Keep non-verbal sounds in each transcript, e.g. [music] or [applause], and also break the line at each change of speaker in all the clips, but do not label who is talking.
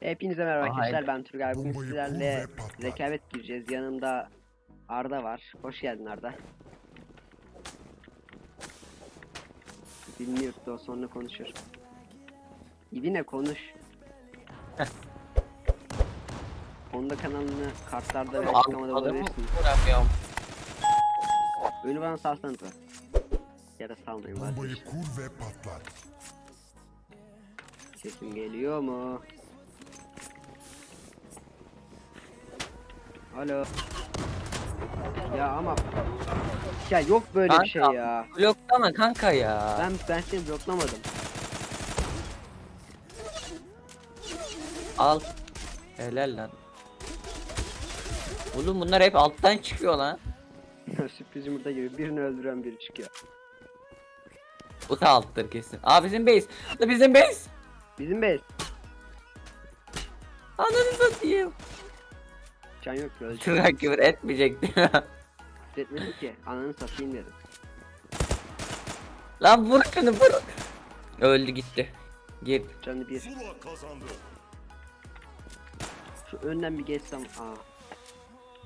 Hepinize merhaba
Aha,
arkadaşlar ben Turgay. Bugün sizlerle rekabet gireceğiz. Yanımda Arda var. Hoş geldin Arda. Yurtta o sonra konuşur. İbine konuş. [laughs] Honda kanalını kartlarda ve açıklamada bulabilirsin. Önü bana salsanıza. Ya da salmayın
Bombayı kur ve patlat.
Sesim geliyor mu? Alo. Ya ama ya yok böyle bir şey ya.
Bloklama kanka ya.
Ben ben seni bloklamadım.
Al. Helal lan. Oğlum bunlar hep alttan çıkıyor lan.
Sürpriz yumurta gibi birini öldüren biri çıkıyor.
Bu da alttır kesin. Aa bizim base. Bizim base.
Bizim base.
Ananı satayım.
Can yok ki ölecek.
Şuraya küfür etmeyecektim.
Etmedim ki. Ananı satayım dedim.
lan vur şunu vur. Öldü gitti. Gir.
Canı bir.
Zula kazandı.
Şu önden bir geçsem. Aa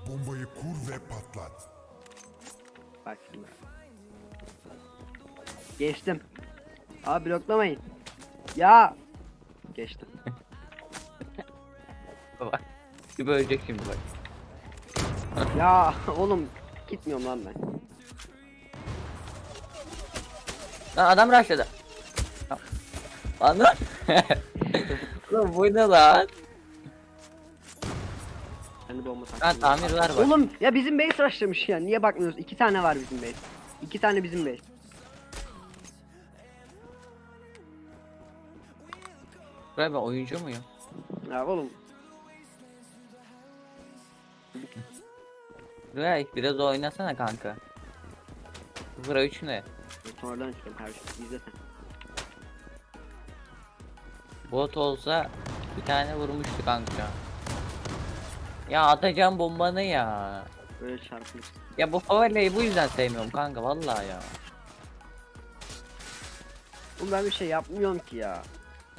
Bombayı kur ve patlat.
bak şimdi. Geçtim. Aa bloklamayın. Ya. Geçtim. [laughs]
Bak. Bir ölecek şimdi bak.
Ya [laughs] oğlum gitmiyorum lan ben.
Lan adam rushladı. Lan [laughs] Lan bu ne lan?
Kendi bomba
Ha
taktım.
tamir var.
Oğlum ya bizim base rushlamış ya. Niye bakmıyoruz? İki tane var bizim base. İki tane bizim base.
Buraya ben oyuncu muyum?
Ya oğlum
Buraya biraz oynasana kanka. Bura 3 ne?
sonradan çıkıyorum kardeşim. İzle sen.
Bot olsa bir tane vurmuştu kanka. Ya atacağım bombanı ya.
Böyle çarpmışsın.
Ya bu favelayı bu yüzden sevmiyorum kanka vallahi ya.
Oğlum ben bir şey yapmıyorum ki ya.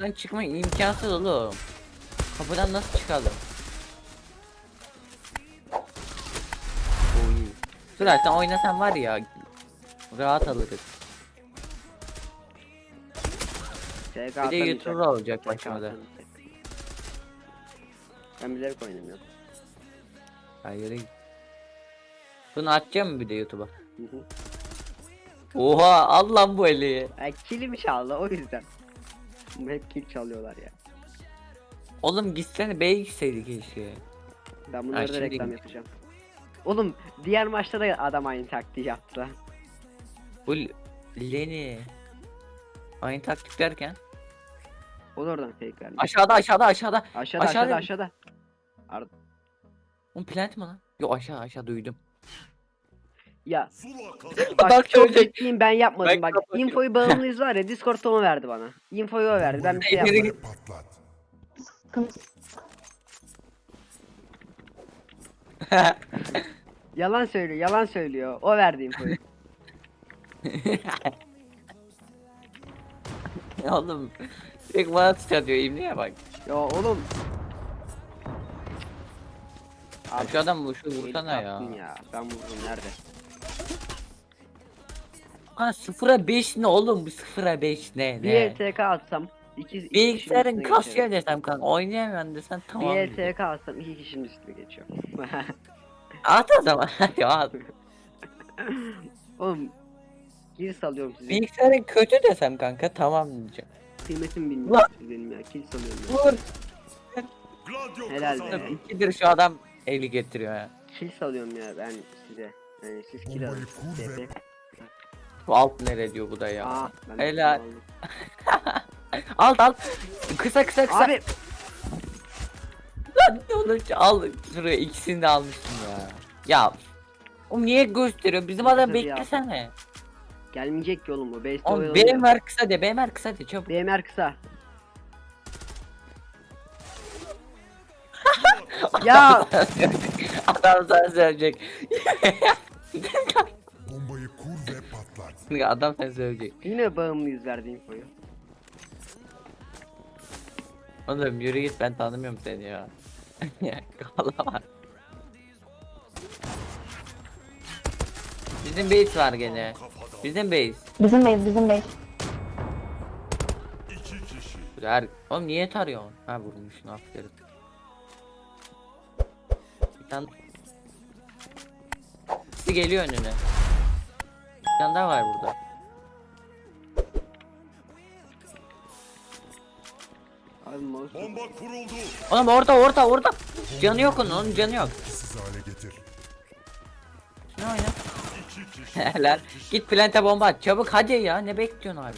Lan çıkma imkansız oğlum. Kapıdan nasıl çıkalım? Sen oynasan var ya rahat alırız. Bir de YouTuber olacak başımıza.
Ben bilerek oynamıyorum.
Hayır. Bunu atacağım mı bir de YouTube'a?
Hı hı.
Oha al lan bu eli.
Ya kilim çaldı o yüzden. Hep kill çalıyorlar ya.
Oğlum gitsene B'ye gitseydi keşke.
Ben bunları da
şimdi
reklam yapacağım. Oğlum diğer maçta da adam aynı taktiği yaptı lan.
Bu L- Leni. Aynı taktik derken.
O da oradan fake verdi.
Aşağıda aşağıda aşağıda.
Aşağıda
aşağıda-
aşağıda aşağıda.
Oğlum plant mi lan? Yok aşağı aşağı duydum.
Ya bak
Bak,
çok bekleyeyim ben yapmadım
Ben
bak.
kapatıyorum.
Infoyu bağımlıyız var ya Discord'da o verdi bana. Infoyu o verdi ben bir şey yapmadım.
Patlat. [laughs]
Yalan söylüyor yalan söylüyor. O verdi infoyu. [laughs]
Oğlum. Tek bana atıyor İbni'ye bak.
ya oğlum.
Abi şu adam bu şu vursana ya.
yaptın ya. Ben vururum nerede?
Ha 0'a 5 ne oğlum bu 0'a 5 ne
Bir
ne?
LTK atsam iki,
Bilgisayarın kasıyor
geçerim.
desem kanka oynayamıyorum desen tamam.
Bir LTK atsam iki kişinin üstüne geçiyor. [laughs]
At o zaman [laughs] hadi at.
oğlum kill salıyorum size.
Bilgisayarın kötü desem kanka tamam diyeceğim.
Kıymetimi
Ulan.
bilmiyorsunuz benim ya. Kill salıyorum ya.
Vur.
Helal be.
İkidir şu adam eli getiriyor ya.
Kill salıyorum ya ben size. Yani siz kill alın.
Bu alt nere diyor bu da ya.
Aa,
Helal. [laughs] Alt alt. Kısa kısa kısa.
Abi
Lan ne olur al şuraya ikisini de almıştım ya. Ya. O niye gösteriyor? Bizim adam
Tabii ya.
beklesene.
gelmeyecek ki oğlum bu.
Oğlum
oyalanıyor.
BMR kısa de BMR kısa de çabuk.
BMR kısa. [laughs] ya
adam sana söyleyecek.
Bombayı kur ve patlat.
adam sana söyleyecek.
yine bağımlıyız verdi infoyu.
Oğlum yürü git ben tanımıyorum seni ya. [laughs] Kala Bizim base var gene. Bizim base.
Bizim base, bizim base.
Her... Oğlum niye tarıyorsun? Ha vurmuşsun aferin. Bir tane... Birisi geliyor önüne. Bir tane daha var burada.
Abi mouse.
Bomba kuruldu.
Oğlum orada orada orada. Canı yok onun, onun canı yok.
Siz hale getir.
Ne oyna?
İki.
Helal. Git plante bomba at. Çabuk hadi ya. Ne bekliyorsun hala?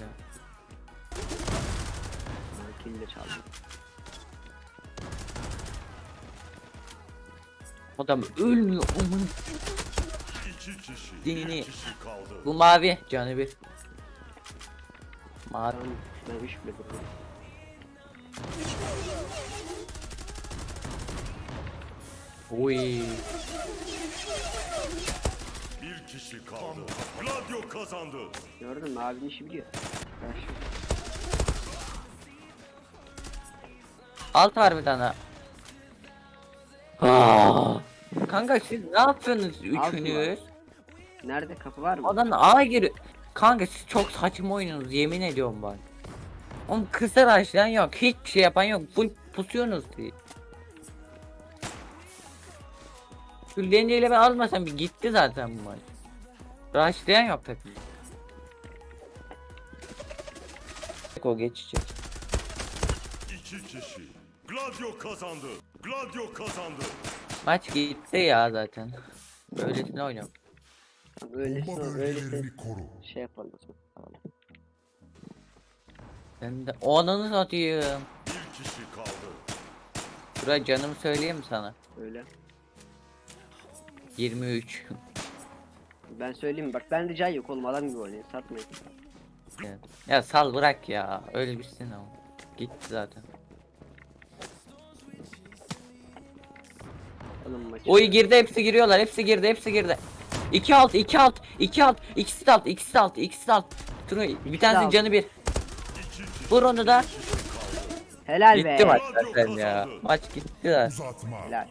Kill de çaldım.
Adam ölmüyor. Aman.
İki kişi. Kişi kaldı.
Bu mavi. Canı bir. Mavi.
Ben 3 bile vurdum.
Oy.
Bir kişi kaldı. Gladio kazandı.
Gördün mü abinin işi biliyor.
Alt var bir tane. Aa. Kanka siz ne yapıyorsunuz
Alt mı
üçünüz?
Nerede kapı var mı?
Adam A giriyor. Kanka siz çok saçma oynuyorsunuz yemin ediyorum bak. Oğlum kısa başlayan yok. Hiçbir şey yapan yok. Full pusuyorsunuz. Şu ile ben almasam bir gitti zaten bu maç. Rushlayan yok takım. O geçecek.
İki kişi. Gladio kazandı. Gladio kazandı.
Maç gitti ya zaten. Böylesine oynuyorum.
Öylesine
Bomba
öylesine
bölgelerini koru.
şey yapalım. Tamam.
Ben de onunu satayım.
Bir kişi kaldı.
Şuraya canımı söyleyeyim mi sana?
Öyle.
23.
Ben söyleyeyim mi? bak ben rica yok oğlum adam gibi oynayın satmayın.
Evet. ya sal bırak ya. Öyle bitsin ama. Gitti zaten.
Oğlum maçı.
Oy girdi hepsi giriyorlar. Hepsi girdi hepsi girdi. 2 alt 2 alt 2 alt ikisi de alt ikisi de alt ikisi de alt. Tunu bir tanesi
alt.
canı bir. Vur onu da.
Helal
Gitti
be.
maç zaten ya. Maç gitti de.
Uzatma.
Helal.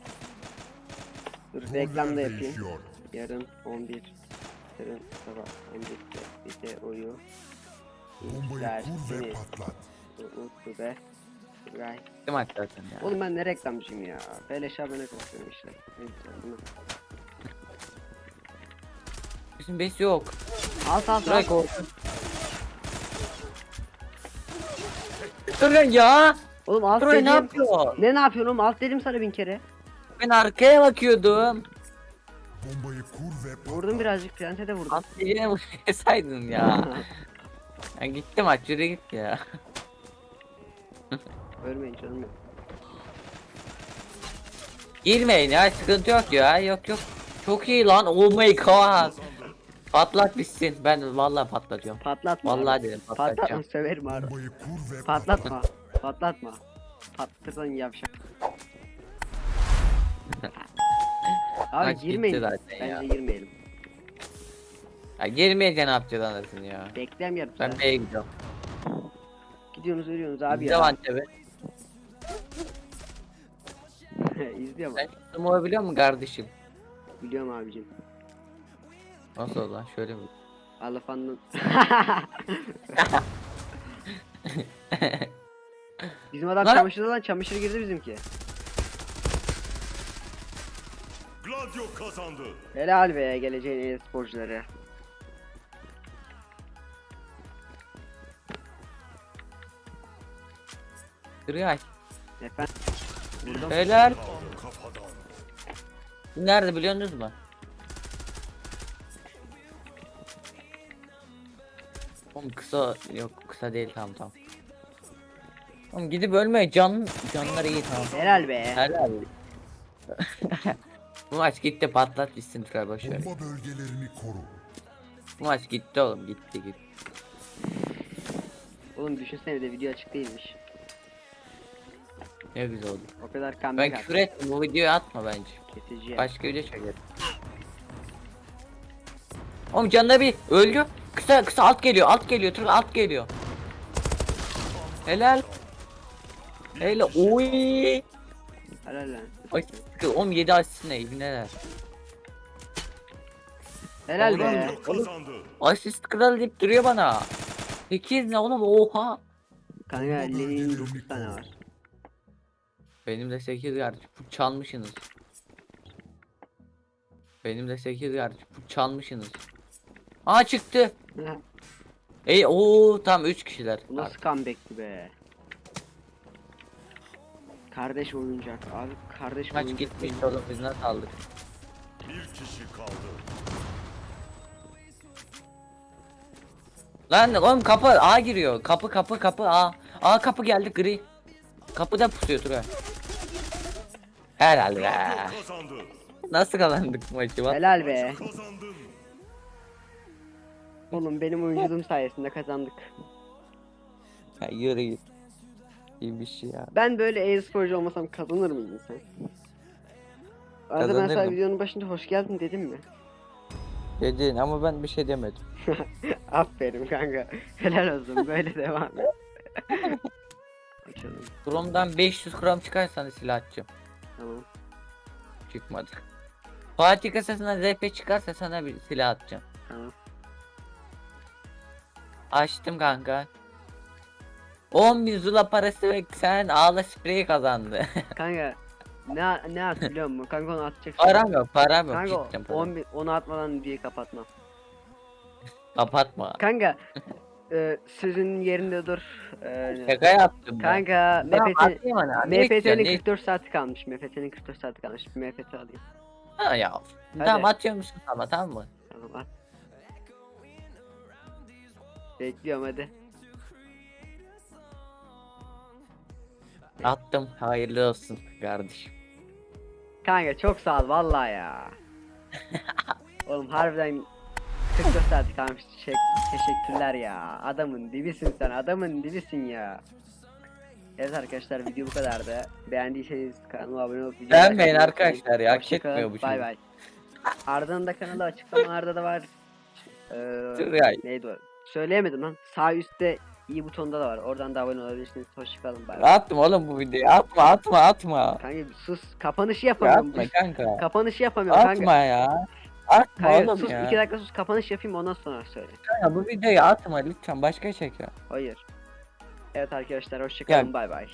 Dur reklam da yapayım.
değişiyor.
Yarın 11. Yarın sabah 11'de bize oyu.
Bombayı kur ve patlat.
Utku be. Ray.
Gitti maç zaten ya.
Oğlum ben ne reklamcıyım ya. Beleş abone koşuyorum işte. Ne güzel bunu.
Bizim bes yok.
Alt alt
Bırak
alt.
o. Durun ya.
Oğlum alt
Troy
dedim.
ne yapıyor?
Ne ne yapıyorsun oğlum? Alt dedim sana bin kere.
Ben arkaya bakıyordum.
Bombayı kur ve patlat.
Vurdum birazcık plante de vurdum.
Alt yine vursaydın [laughs] ya. [laughs] ya gitti maç yürü git ya. [laughs]
Ölmeyin canım yok.
Girmeyin ya sıkıntı yok ya yok yok. Çok iyi lan oh my god. Patlat bitsin ben vallahi patlatıyorum.
Patlatma.
Vallahi
abi.
dedim
Patlatma
patlatacağım.
severim abi.
Bombayı kur ve
Patlatma. Patlatma. Patlatırsan yavşak. [laughs] Abi
Maç gitti
girmeyin.
zaten ya.
Bence girmeyelim.
Ya girmeyince ne yapacağız anasını ya.
Beklem yarım
Ben
saat.
B'ye gidiyorum.
Gidiyorsunuz ölüyorsunuz abi
İzle
ya.
Antep'i. [laughs]
İzliyor
Sen
bak.
smoke biliyor musun kardeşim?
Biliyorum abicim.
Nasıl oldu lan şöyle mi?
Alafanın. [laughs] Bizim adam
Lan-
çamaşırda lan çamaşır girdi bizimki.
Gladio kazandı.
Helal be geleceğin en sporcuları.
Kırıyor.
Efendim.
Helal.
Kafadan.
Nerede biliyorsunuz mu? Kısa yok kısa değil tamam tamam. Oğlum gidip ölme can canları iyi tamam.
Helal be.
Helal. [laughs] Bu maç gitti patlat bitsin Tray boşver.
Bomba bölgelerini koru.
Bu maç gitti oğlum gitti gitti.
Oğlum düşünsene de video açık değilmiş.
Ne güzel oldu.
O kadar
Ben
comeback
küfür
attı.
ettim bu videoyu atma bence.
Kesici.
Başka video çekelim. Oğlum canına bir öldü. Kısa kısa alt geliyor alt geliyor Tray alt geliyor. Helal. Öyle oy.
Helal lan.
Ay, oğlum 7 asist ne neler.
Helal be.
Kazandı.
Asist kral deyip duruyor bana. 8 ne oğlum oha.
Kanka Lenin 9 tane var.
Benim de 8 kardeş. Bu çalmışsınız. Benim de 8 kardeş. Bu çalmışsınız. Aa çıktı. Ey o tam 3 kişiler.
Bu nasıl comeback'ti be? Kardeş oyuncak abi kardeş
Maç
oyuncak.
gitmiş oğlum biz nasıl aldık?
Bir kişi kaldı.
Lan oğlum kapı A giriyor. Kapı kapı kapı A. A kapı geldi gri. Kapıda pusuyor Tura. Herhalde
kazandı.
Nasıl kazandık maçı?
Helal be.
Kazandın.
Oğlum benim oyunculuğum sayesinde kazandık.
Ya yürü git. İyi bir şey ya.
Ben böyle e-sporcu olmasam kazanır mıydın sen? Arada ben sana
Kazanırdım.
videonun başında hoş geldin dedim mi?
Dedin ama ben bir şey demedim. [laughs]
Aferin kanka. Helal olsun böyle [laughs] devam et. Açalım.
Chrome'dan 500 Chrome çıkarsan silah atacağım.
Tamam.
Çıkmadı. Fatih kasasına ZP çıkarsa sana bir silah atacağım.
Tamam.
Açtım kanka. 10 bin zula parası ve sen ağla spreyi kazandı. [laughs]
Kanka ne ne at biliyor musun? Kanka onu atacaksın.
param yok param yok.
Kanka
Cidden param.
10 bin, onu atmadan videoyu kapatmam.
Kapatma.
Kanka e, sözün yerinde dur. E,
Şaka yaptım ben.
kanka
Tamam,
MFT
atayım ana. Ne istiyorsun,
MFT'nin
ne
44 saati kalmış. MFT'nin 44 saati kalmış. Bir MFT alayım.
Ha ya. Tamam atıyor musun ama tamam mı?
Tamam at. Bekliyorum hadi.
Attım. Hayırlı olsun kardeşim.
Kanka çok sağ ol vallahi ya. [laughs] Oğlum harbiden 44 saat kalmış. Şey, teşekkürler ya. Adamın dibisin sen. Adamın dibisin ya. Evet arkadaşlar video bu kadardı. Beğendiyseniz kanalıma abone olup videoyu
Beğenmeyin arkadaşlar ya, hak etmiyor bu
Bay
çocuk.
bay. Arda'nın da kanalı açıklamalarda da var. Ee,
Dur ya.
neydi o? Söyleyemedim lan. Sağ üstte iyi butonda da var. Oradan da abone olabilirsiniz. Hoşçakalın. Bay bay.
Attım oğlum bu videoyu. Atma atma atma.
Kanka sus. Kapanışı
Ya
yapamıyorum.
atma kanka.
Kapanışı yapamıyorum kanka.
Atma ya. Atma
Kanka
oğlum
sus
ya.
iki dakika sus kapanış yapayım ondan sonra söyle.
Kanka bu videoyu atma lütfen başka çek ya.
Hayır. Evet arkadaşlar hoşçakalın bay bay.